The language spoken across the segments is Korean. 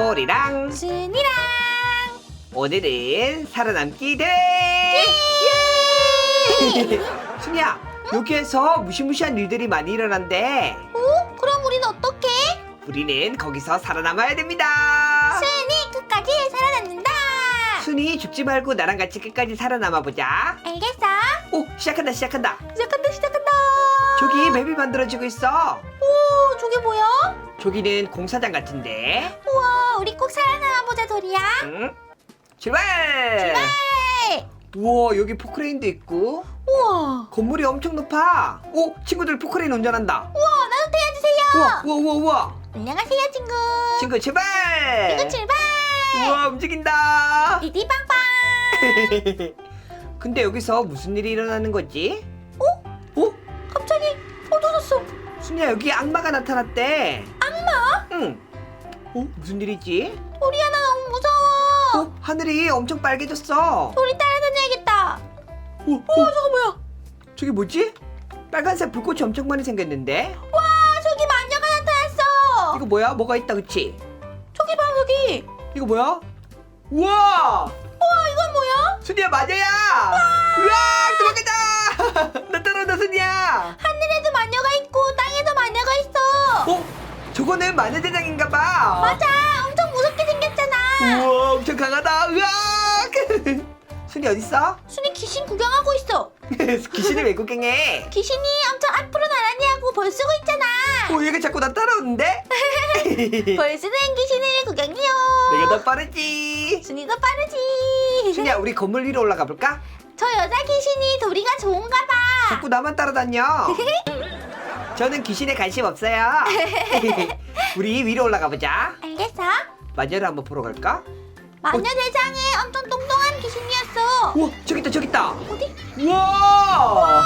소리랑 순이랑. 오늘은 살아남기 대! 예! 순이야 여기에서 무시무시한 일들이 많이 일어난대. 어? 그럼 우린 어떡해? 우리는 거기서 살아남아야 됩니다. 순이 끝까지 살아남는다. 순이 죽지 말고 나랑 같이 끝까지 살아남아 보자. 알겠어. 오 시작한다 시작한다. 시작한다 시작한다 저기 맵이 만들어지고 있어. 오 저게 뭐야? 저기는 공사장 같은데. 우와 우리 꼭 살아남아 보자 도리야. 응? 출발! 네. 우와 여기 포크레인도 있고. 우와. 건물이 엄청 높아. 오 친구들 포크레인 운전한다. 우와 나도 태워주세요. 우와 우와 우와 우와. 안녕하세요 친구. 친구 출발! 친구 출발! 우와 움직인다. 디디 빵빵! 근데 여기서 무슨 일이 일어나는 거지? 순이야 여기 악마가 나타났대 악마? 응 어? 무슨 일이지? 도리야 나 너무 무서워 어? 하늘이 엄청 빨개졌어 도리 따라다녀야겠다 오, 어 저거 뭐야 저기 뭐지? 빨간색 불꽃이 엄청 많이 생겼는데? 와 저기 마녀가 나타났어 이거 뭐야? 뭐가 있다 그치? 저기 봐 저기 이거 뭐야? 우와! 와 이건 뭐야? 순이야 마녀야! 우와! 도망가자! 나 따라온다 순이야! 저거는 마녀 대장인가 봐. 맞아. 엄청 무섭게 생겼잖아. 우와 엄청 강하다. 으악 순이 어딨어? 순이 귀신 구경하고 있어. 귀신을 왜 구경해? 귀신이 엄청 앞으로 나란히 하고 벌 쓰고 있잖아. 오 얘가 자꾸 나 따라오는데? 벌 쓰는 귀신을 구경해요. 내가 더 빠르지. 순이도 빠르지. 순이야 우리 건물 위로 올라가 볼까? 저 여자 귀신이 도리가 좋은가 봐. 자꾸 나만 따라다녀 저는 귀신에 관심 없어요. 우리 위로 올라가 보자. 알겠어. 마녀를 한번 보러 갈까? 마녀 대장은 엄청 똑똑한 귀신이었어. 우와 저기 있다 저기 있다. 어디? 우와!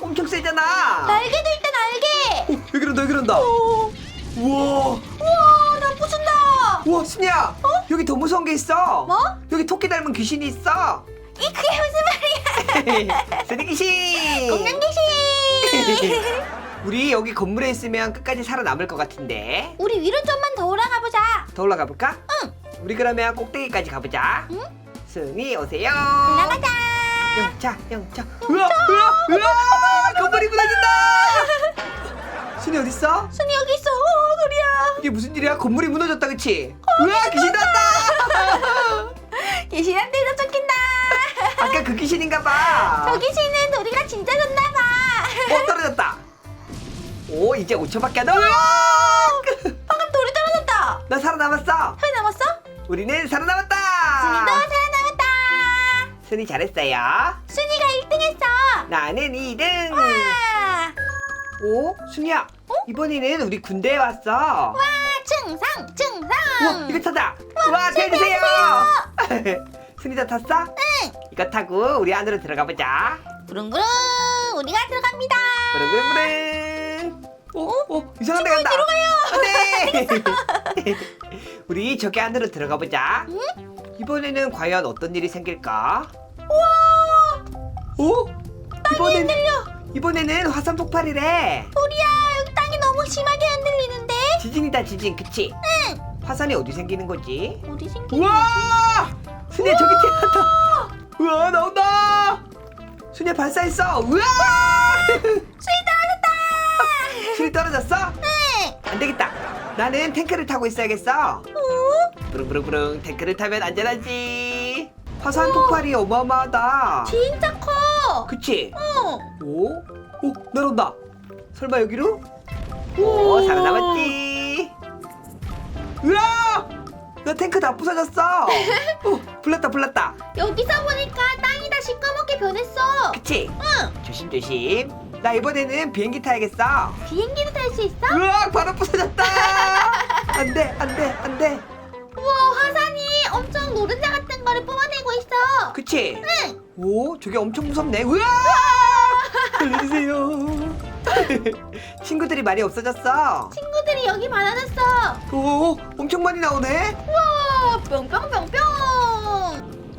엄청 세잖아. 날개도 있다 날개. 오, 여기 이런다 여기 이런다? 오. 우와! 우와 나 부순다. 우와 순이야! 여기 더 무서운 게 있어. 뭐? 여기 토끼 닮은 귀신이 있어. 이 그게 무슨 말이야? 쓰리 귀신! 공룡 귀신 우리 여기 건물에 있으면 끝까지 살아남을 것 같은데. 우리 위로 좀만 더 올라가 보자. 더 올라가 볼까? 응. 우리 그러면 꼭대기까지 가보자. 응? 승희 오세요. 올라가자. 영차 영차. 우와 우와 우와 건물이 무너진다! 순이 어딨어? 순이 여기 있어. 오 도리야. 이게 무슨 일이야? 건물이 무너졌다 그치? 우와 귀신 나왔다. 귀신한테도 쫓긴다. 아까 그 귀신인가 봐. 저 귀신은 도리가 진짜 좋나 봐. 어 떨어졌다 오 이제 5초밖에 안 남았 방금 도리 떨어졌다. 나 살아남았어. 살아남았어? 우리는 살아남았다. 순이도 살아남았다. 순이 잘했어요. 순이가 1등했어. 나는 2등. 와, 오 순이야. 어? 이번에는 우리 군대에 왔어. 와 충성 충성. 우와 이거 타자 우와 태워주세요. 순이도 탔어? 응. 이거 타고 우리 안으로 들어가 보자. 부릉부릉 우리가 들어갑니다. 부릉부릉부릉 오, 오 이상한 데 간다. 뒤로 가요. 안돼 우리 저기 안으로 들어가 보자. 응? 이번에는 과연 어떤 일이 생길까? 우와! 오? 이번엔, 흔들려. 이번에는 화산 폭발이래. 도리야 여기 땅이 너무 심하게 흔들리는데? 지진이다 지진. 그치? 응. 화산이 어디 생기는 거지? 어디 생긴 거지? 우와! 순이야 저기 튀어나왔다. 우와 나온다! 순이야 발사했어. 우와! 수이 순이 떨어졌어? 응안 되겠다. 나는 탱크를 타고 있어야겠어. 오? 부릉부릉부릉 탱크를 타면 안전하지. 화산 폭발이 어마어마하다. 진짜 커. 그치? 어. 오? 오 날아온다. 설마 여기로? 오. 살아남았지. 으아! 나 탱크 다 부서졌어. 오 불났다 불났다. 여기서 보니까 땅이 다 시꺼멓게 변했어. 그치? 응. 조심조심 나 이번에는 비행기 타야겠어. 비행기도 탈 수 있어? 으악 바로 부서졌다. 안돼 안돼 안돼. 우와 화산이 엄청 노른자 같은 거를 뿜어내고 있어. 그치? 응. 오 저게 엄청 무섭네. 으악! 살려주세요. 친구들이 많이 없어졌어. 친구들이 여기 많아졌어. 오 엄청 많이 나오네. 우와 뿅뿅뿅뿅.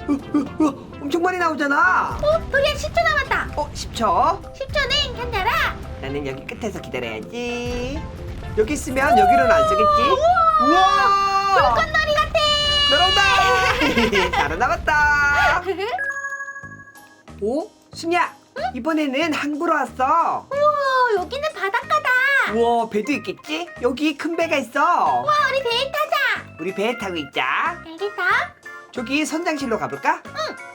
으, 으, 으, 엄청 많이 나오잖아. 어? 도리야 10초 남았다. 어 10초? 10초는 견뎌라 나는 여기 끝에서 기다려야지 여기 있으면 여기로는 안 쓰겠지 우와 살아남았다. 오, 순이야. 이번에는 항구로 왔어. 우와 여기는 바닷가다. 우와, 배도 있겠지? 여기 큰 배가 있어. 와 우리 배에 타자. 우리 배에 타고 있자. 알겠어? 저기 선장실로 가볼까? 응.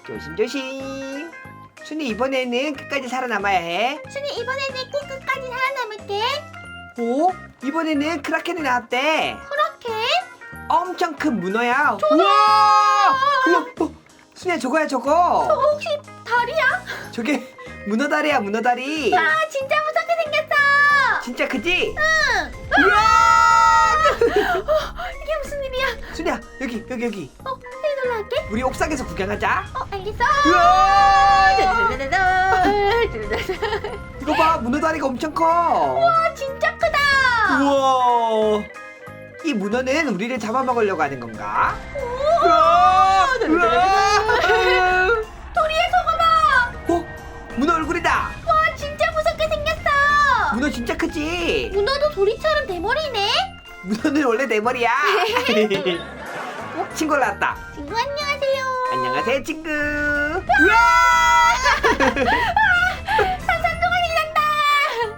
조심조심. 순이 이번에는 끝까지 살아남아야 해. 순이 이번에는 꼭 끝까지 살아남을게. 오, 이번에는 크라켄이 나왔대. 그렇게? 엄청 큰 문어야. 우와! 우와! 어, 순이야 저거야 저거. 저거 혹시 다리야? 저게 문어다리야 문어다리. 와 진짜 무섭게 생겼어. 진짜 크지? 응. 우와! 이게 무슨 일이야? 순이야 여기 여기 여기. 어, 내 놀라게? 우리 옥상에서 구경하자. 어, 알겠어. 우와! 와, 이거 봐 문어 다리가 엄청 커. 진짜 크다. 우와. 이 문어는 우리를 잡아먹으려고 하는 건가? 오, 우와! 우와! 도리에 저거 봐. 어? 문어 얼굴이다. 와, 진짜 무섭게 생겼어. 문어 진짜 크지? 문어도 도리처럼 대머리네. 문어는 원래 내 머리야. 친구 올라왔다. 친구 안녕하세요. 안녕하세요 친구. 산산조각이 난다.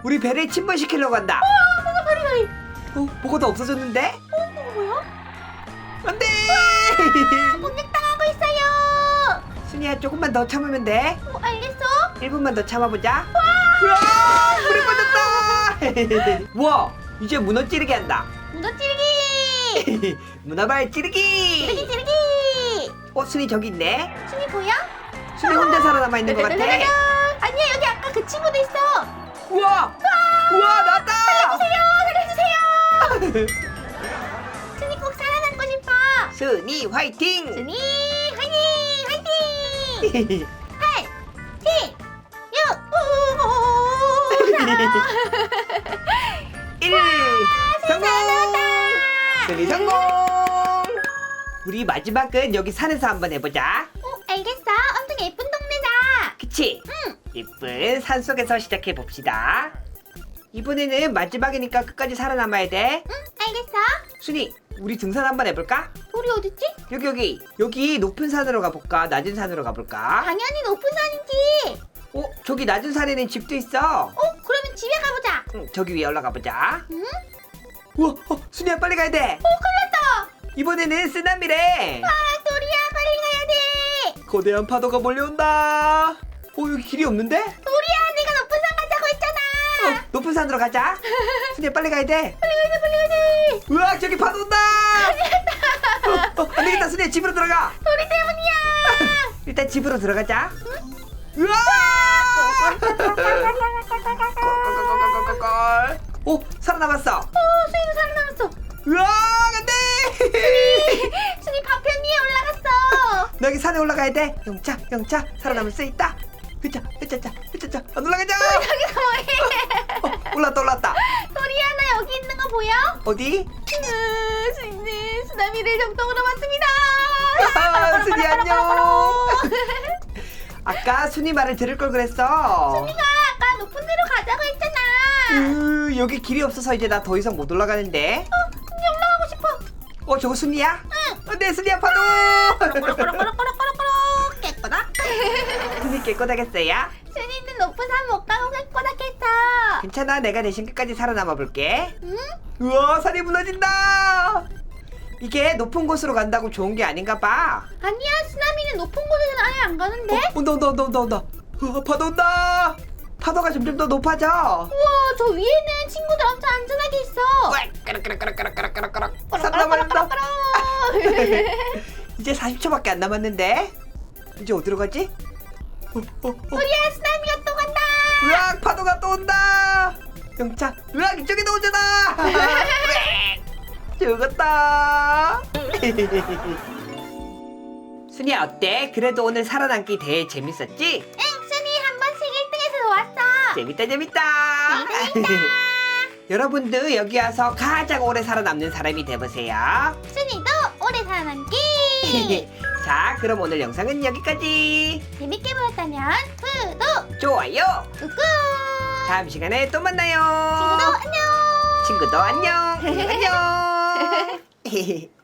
우리 배를 침몰시키려고 한다. 어, 뭐가 바리. 어, 뭐가 없어졌는데? 어, 뭐야? 안돼. 공격당하고 있어요. 순이야 조금만 더 참으면 돼. 어, 알겠어. 1분만 더 참아보자. 우와, 물에 빠졌다. 와, 이제 문어 찌르기 한다. 찌르기. 문어발 찌르기. 찌르기 찌르기. 어, 순이 저기 있네. 순이 보여? 순이 혼자 살아남아 있는 것 같아. 따다다다다. 아니야 여기 아까 그 친구도 있어. 우와, 우와 나왔다. 살려주세요. 살려주세요. 순이 꼭 살아남고 싶어. 순이 화이팅. 순이 화이팅 화이팅. 8, 7, 6, 5, 1 성공. 순이 성공. 우리 마지막 은 여기 산에서 한번 해보자. 어, 알겠어. 엄청 예쁜 동네다. 그치? 응. 이쁜 산 속에서 시작해 봅시다. 이번에는 마지막이니까 끝까지 살아남아야 돼. 응, 알겠어. 순이, 우리 등산 한번 해볼까? 우리 어딨지? 여기 여기 여기 높은 산으로 가볼까? 낮은 산으로 가볼까? 당연히 높은 산이지. 어 저기 낮은 산에는 집도 있어. 어, 그러면 집에 가보자. 응, 저기 위에 올라가 보자. 응? 우와, 어, 순이야 빨리 가야 돼. 어, 큰일 났다. 이번에는 쓰나미래. 아, 도리야, 빨리 가야 돼. 거대한 파도가 몰려온다. 어 여기 길이 없는데? 도리야, 내가 높은 산 가자고 했잖아. 어, 높은 산으로 가자. 순이야 빨리 가야 돼. 빨리 가야 돼, 빨리 가야 돼. 우와 저기 파도 온다. 어, 어, 안 되겠다 순이야 집으로 들어가. 도리 때문이야. 일단 집으로 들어가자. 우와! 오 살아남았어. 가야 돼. 영차 영차 살아남을 수 있다. 흐차 흐차차 흐차차 안 올라가자. 여기서 뭐해? 어, 올랐다 올랐다. 도리야, 나 여기 있는 거 보여? 어디? 으, 수인님, 쓰나미를 정통으로 맞습니다. 아, 순이 안녕. 아까 순이 말을 들을 걸 그랬어. 순이가 아까 높은 데로 가자고 했잖아. 으, 여기 길이 없어서 이제 나 더 이상 못 올라가는데. 어, 순이 올라가고 싶어. 어 저거 순이야? 응. 어, 내 순이야 파도. 꼬락꼬락꼬락꼬락꼬락 순이 깨끗하겠어요? 순이는 높은 산 못 가고 깨꼬닥했어. 괜찮아 내가 대신 끝까지 살아남아 볼게. 응? 우와 산이 무너진다. 이게 높은 곳으로 간다고 좋은 게 아닌가 봐. 아니야, 쓰나미는 높은 곳에는 아예 안 가는데. 어, 온다 온다 온다 온다 온다. 우와, 파도 온다. 파도가 점점 더 높아져. 우와, 저 위에는 친구들 엄청 안전하게 있어. 까락까락까락까락까락까락. 살아남았다. 이제 40초밖에 안 남았는데. 이제 어디로 가지? 어, 어, 어. 우리야, 쓰나미가 또 간다. 으악 파도가 또 온다. 영차. 으악 이쪽에도 오잖아. 죽었다. 순이야 어때? 그래도 오늘 살아남기 대회 재밌었지? 응, 순이 한 번씩 1등해서 좋았어. 재밌다 재밌다. 여러분도 여기 와서 가장 오래 살아남는 사람이 돼보세요. 순이도 오래 살아남기. 자 그럼 오늘 영상은 여기까지. 재밌게 보셨다면 구독, 좋아요. 꾹꾹. 다음 시간에 또 만나요. 친구도 안녕. 친구도 안녕. 안녕.